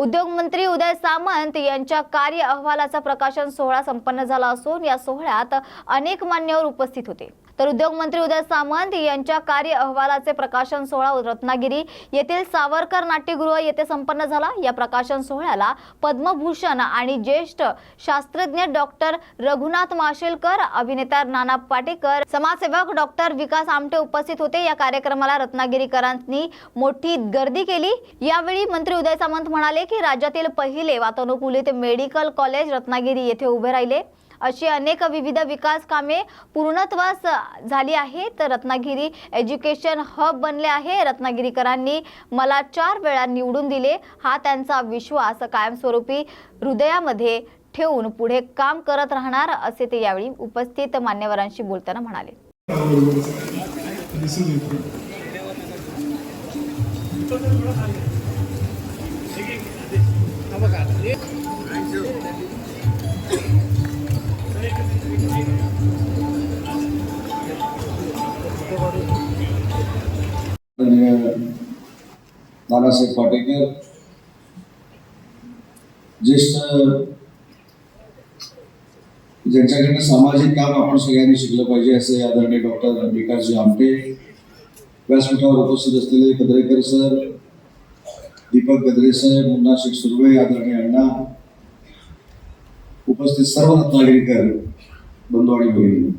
उद्योगमंत्री उदय सामंत यांच्या कार्य अहवालाचा प्रकाशन सोहळा संपन्न झाला असून या सोहळ्यात अनेक मान्यवर उपस्थित होते. तर उद्योगमंत्री उदय सामंत यांच्या कार्य अहवालाचे प्रकाशन सोहळा रत्नागिरी येथील सावरकर नाट्यगृह येथे संपन्न झाला. या प्रकाशन सोहळ्याला पद्मभूषण आणि ज्येष्ठ शास्त्रज्ञ डॉक्टर रघुनाथ माशेलकर अभिनेता नाना पाटेकर समाजसेवक डॉक्टर विकास आमटे उपस्थित होते. या कार्यक्रमाला रत्नागिरीकरांनी मोठी गर्दी केली. यावेळी मंत्री उदय सामंत म्हणाले की राज्यातील पहिले वातानुकूलित मेडिकल कॉलेज रत्नागिरी येथे उभे राहिले. अशी अनेक विविध विकास कामे पूर्णत्वास झाली आहेत. तर रत्नागिरी एज्युकेशन हब बनले आहे. रत्नागिरीकरांनी मला चार वेळा निवडून दिले. हा त्यांचा विश्वास कायमस्वरूपी हृदयामध्ये ठेवून पुढे काम करत राहणार असे ते यावेळी उपस्थित मान्यवरांशी बोलताना म्हणाले. दिसून बाळासाहेब पाटेकर ज्येष्ठ ज्यांच्याकडनं सामाजिक काम आपण सगळ्यांनी शिकलं पाहिजे असे आदरणीय डॉक्टर विकासजी आमटे व्यासपीठावर उपस्थित असलेले कद्रेकर सर दीपक गद्रे साहेब मुन्ना शेख सुर्वे आदरणीय अण्णा उपस्थित सर्व रत्नागिरीकर बंधू आणि बहिणी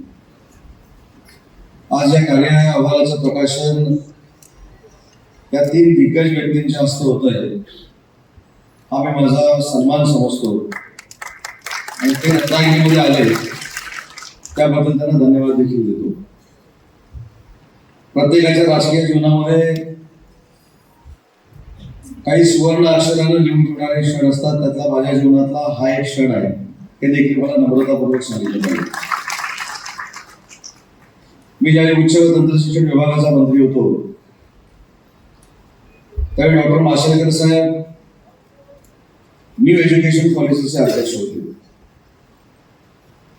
आज या कार्य अहवालाचं प्रकाशन या तीन दिग्गज व्यक्तींच्या हस्ते होत आहे. हा मी माझा सन्मान समजतो. आणि ते रत्नागिरीमध्ये आले. त्याबद्दल त्यांना धन्यवाद देखील देतो. प्रत्येकाच्या राजकीय जीवनामध्ये काही सुवर्ण अक्षरानं लिहून ठेवणारे क्षण असतात. त्यातला माझ्या जीवनातला हा एक क्षण आहे. हे देखील मला नम्रतापूर्वक सांगितलं पाहिजे मी ज्यावेळी उच्च व तंत्रशिक्षण विभागाचा मंत्री होतो त्यावेळी डॉक्टर माशेलकर साहेब न्यू एज्युकेशन पॉलिसीचे अध्यक्ष होते.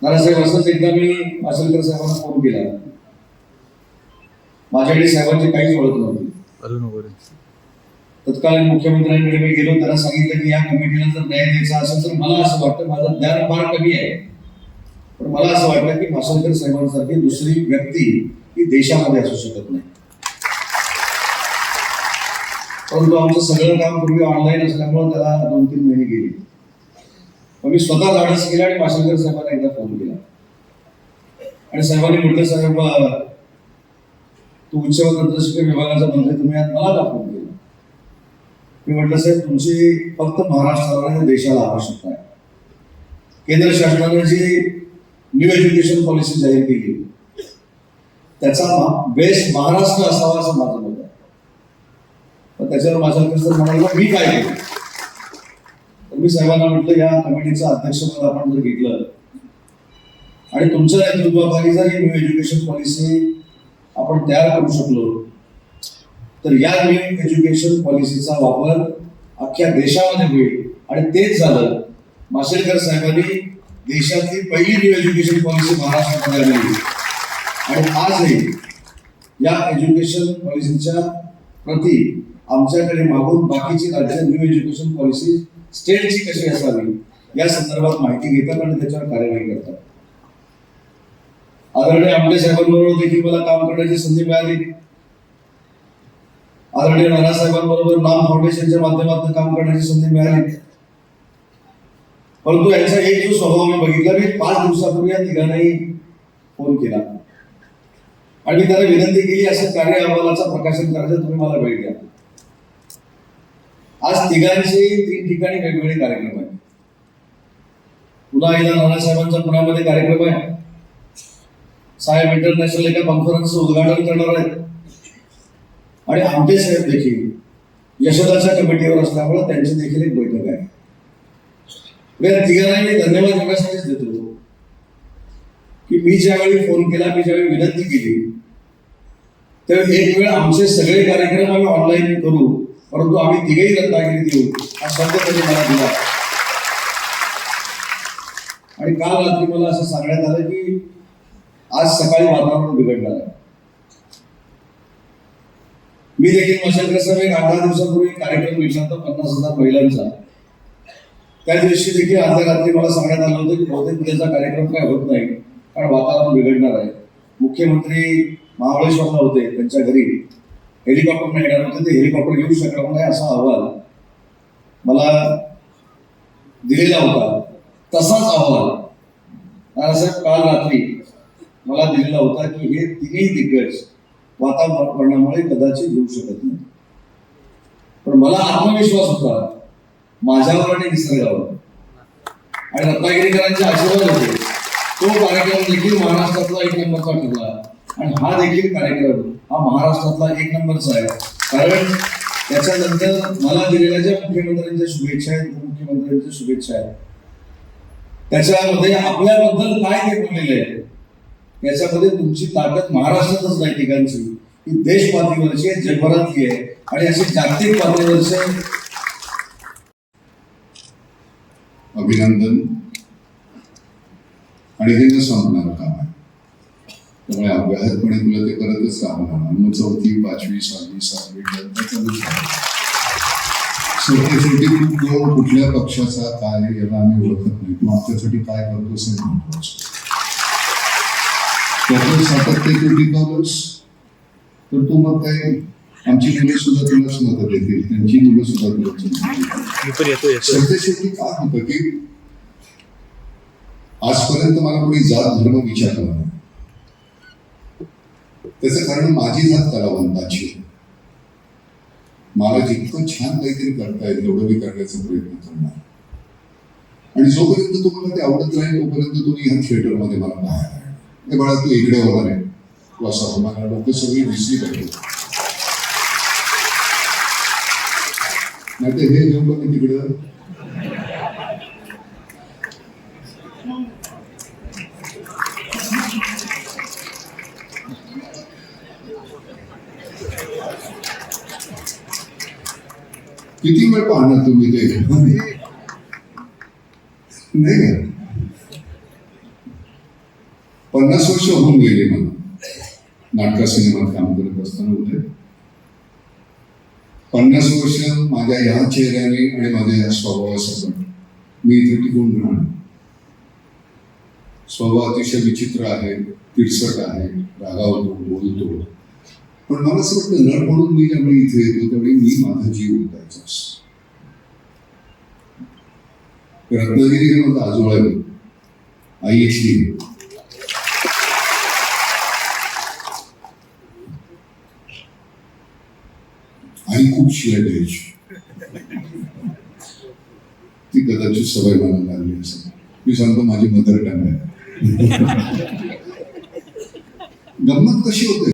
नानासाहेब असंच एकदा मी माशेलकर साहेबांना फोन केला. माझ्याकडे साहेबांची काहीच ओळख नव्हती. तत्कालीन मुख्यमंत्र्यांकडे मी गेलो त्यांना सांगितलं की या कमिटीला जर न्याय द्यायचा असेल तर मला असं वाटतं माझं ज्ञान फार कमी आहे. पण मला असं वाटलं की माशेलकर साहेबांसारखी दुसरी व्यक्ती ही देशामध्ये असू शकत नाही. परंतु आमचं सगळं काम पूर्वी ऑनलाईन असल्यामुळे त्याला दोन तीन महिने गेले. मग मी स्वतः धाडस केला आणि माशेलकर साहेबांना एकदा फोन केला. आणि साहेबांनी म्हटलं साहेब तू उच्च व तंत्रशिक्षण विभागाचा मंत्री तुम्ही आज मला का फोन केला मी म्हटलं साहेब तुमची फक्त महाराष्ट्राला देशाला आवश्यकता आहे. केंद्र शासनाने जी न्यू एज्युकेशन पॉलिसी जाहीर केली त्याचा बेस महाराष्ट्र असावा असं माझं मत आहे. त्याच्यावर माझा कसं म्हणाला मी काय केलं? तर मी साहेबांना म्हटलं या कमिटीचं अध्यक्षपद आपण जर घेतलं आणि तुमच्या नेतृत्वाखाली जर ही न्यू एज्युकेशन पॉलिसी आपण तयार करू शकलो तर या न्यू एज्युकेशन पॉलिसीचा वापर अख्ख्या देशामध्ये होईल. आणि तेच झालं माशेलकर साहेबांनी देशातली पहिली न्यू एज्युकेशन पॉलिसी महाराष्ट्रामध्ये आणली. आणि आजही या एज्युकेशन पॉलिसीच्या प्रती आमच्याकडे मागून बाकीची राज्य न्यू एज्युकेशन पॉलिसी स्टेटची कशी असावी या संदर्भात माहिती घेतात आणि त्याच्यावर कार्यवाही करतात. आदरणीय आमटे साहेबांबरोबर देखील मला काम करण्याची संधी मिळाली. आदरणीय नानासाहेबांबरोबर नाम फाउंडेशनच्या माध्यमातून काम करण्याची संधी मिळाली. परंतु यांचा एक जो स्वभाव मी बघितला मी पाच दिवसापूर्वी या तिघांनाही फोन केला. आणि मी त्याला विनंती केली असं कार्य अहवालाचं प्रकाशन करायचं तुम्ही मला वेळ द्या. आज तिघांचे तीन ठिकाणी वेगवेगळे कार्यक्रम आहेत. पुन्हा एकदा नानासाहेबांचा पुण्यामध्ये कार्यक्रम आहे. साहेब इंटरनॅशनल एका कॉन्फरन्सचं उद्घाटन करणार आहेत. आणि आमटे साहेब देखील यशोदाच्या कमिटीवर असल्यामुळे त्यांची देखील एक बैठक आहे. म्हणजे या तिघांना मी धन्यवाद एवढ्यासाठीच देतो. की मी ज्यावेळी फोन केला मी ज्यावेळी विनंती केली त्यावेळी एक वेळ आमचे सगळे कार्यक्रम आम्ही ऑनलाईन करू. परंतु आम्ही तिघेही रत्नागिरी देऊ हा शब्द त्यांनी मला दिला. आणि काल रात्री मला असं सांगण्यात आलं की आज सकाळी वातावरण बिघडणार आहे मी देखील मशालकर साहेब एक आठ दहा दिवसापूर्वी कार्यक्रम घेतला होता पन्नास हजार महिलांचा. त्या दिवशी देखील अर्ध्या रात्री मला सांगण्यात आलं होतं की बहुतेक उद्याचा कार्यक्रम काय होत नाही कारण वातावरण बिघडणार आहे. मुख्यमंत्री महाबळेश्वरला होते त्यांच्या घरी. हेलिकॉप्टरने म्हणजे येणार होते ते हेलिकॉप्टर येऊ शकणार नाही असा अहवाल मला दिलेला होता. तसाच अहवाल. नानासाहेब काल रात्री मला दिलेला होता की हे तिन्ही दिग्गज वातावरणामुळे कदाचित येऊ शकत नाही. पण मला आत्मविश्वास होता. माझ्यावर आणि निसर्गावर. आणि रत्नागिरीकरांचे आशीर्वाद होते. तो कार्यक्रम देखील महाराष्ट्रातला एक नंबरचा ठरला. आणि हा देखील कार्यक्रम हा महाराष्ट्रातला एक नंबरचा आहे. कारण त्याच्यानंतर मला दिलेल्या ज्या मुख्यमंत्र्यांच्या शुभेच्छा आहेत उपमुख्यमंत्र्यांच्या शुभेच्छा आहेत त्याच्यामध्ये आपल्याबद्दल काय ते बोललेले आहे याच्यामध्ये तुमची ताकद महाराष्ट्रातच नाही ठिकाणची. ही देश पातळीवरची आहे जगभरातली आहे आणि अशी जागतिक पातळीवरचे अभिनंदन. आणि हे न संपणारं काम आहे. त्यामुळे अभ्यासपणे तुला ते करतच राहणार. मग चौथी पाचवी सहावी सातवी. शेवटी शेवटी कोण कुठल्या पक्षाचा काय याला आम्ही ओळखत नाही. तू आमच्यासाठी काय करतोस हे महत्वाचं त्याचं सातत्य तू टिकवलंस तर तू मग काय आमची मुलं सुद्धा तुलाच मदत देतील. त्यांची मुलं सुद्धा तुलाच शेवटी काय होतं की आजपर्यंत मला कोणी जात धर्म विचारला त्याचं कारण माझी जात कलावंताची मला जितकं छान काहीतरी करता येईल तेवढं मी करण्याचा प्रयत्न करणार. आणि जोपर्यंत तुम्हाला ते आवडत राहील तोपर्यंत तुम्ही ह्या थिएटरमध्ये मला पाहायला बाळा तू इकडे होणार आहे. तू असा होणार लोक सगळी दिसली पाहिजे नाही हे घेऊन मी तिकडं. किती वेळ पाहणार तुम्ही ते? नाही का? पन्नास वर्ष होऊन गेले मला. नाटका सिनेमात काम करत असताना उद्या पन्नास वर्ष माझ्या या चेहऱ्याने आणि माझ्या या स्वभावासकट मी इथे टिकून राहणार. स्वभाव अतिशय विचित्र आहे तिरसट आहे रागावतो बोलतो. पण मला असं वाटतं नट म्हणून मी ज्यावेळी इथे येतो त्यावेळी मी माझा जीव उठायचा असतो. रत्नागिरी हे माझं आजोळ आहे. आई अशी आई खूप शिया द्यायची. ती कदाचित सवय मला लागली असेल. मी सांगतो माझी मदर टंग आहे. गंमत कशी होते?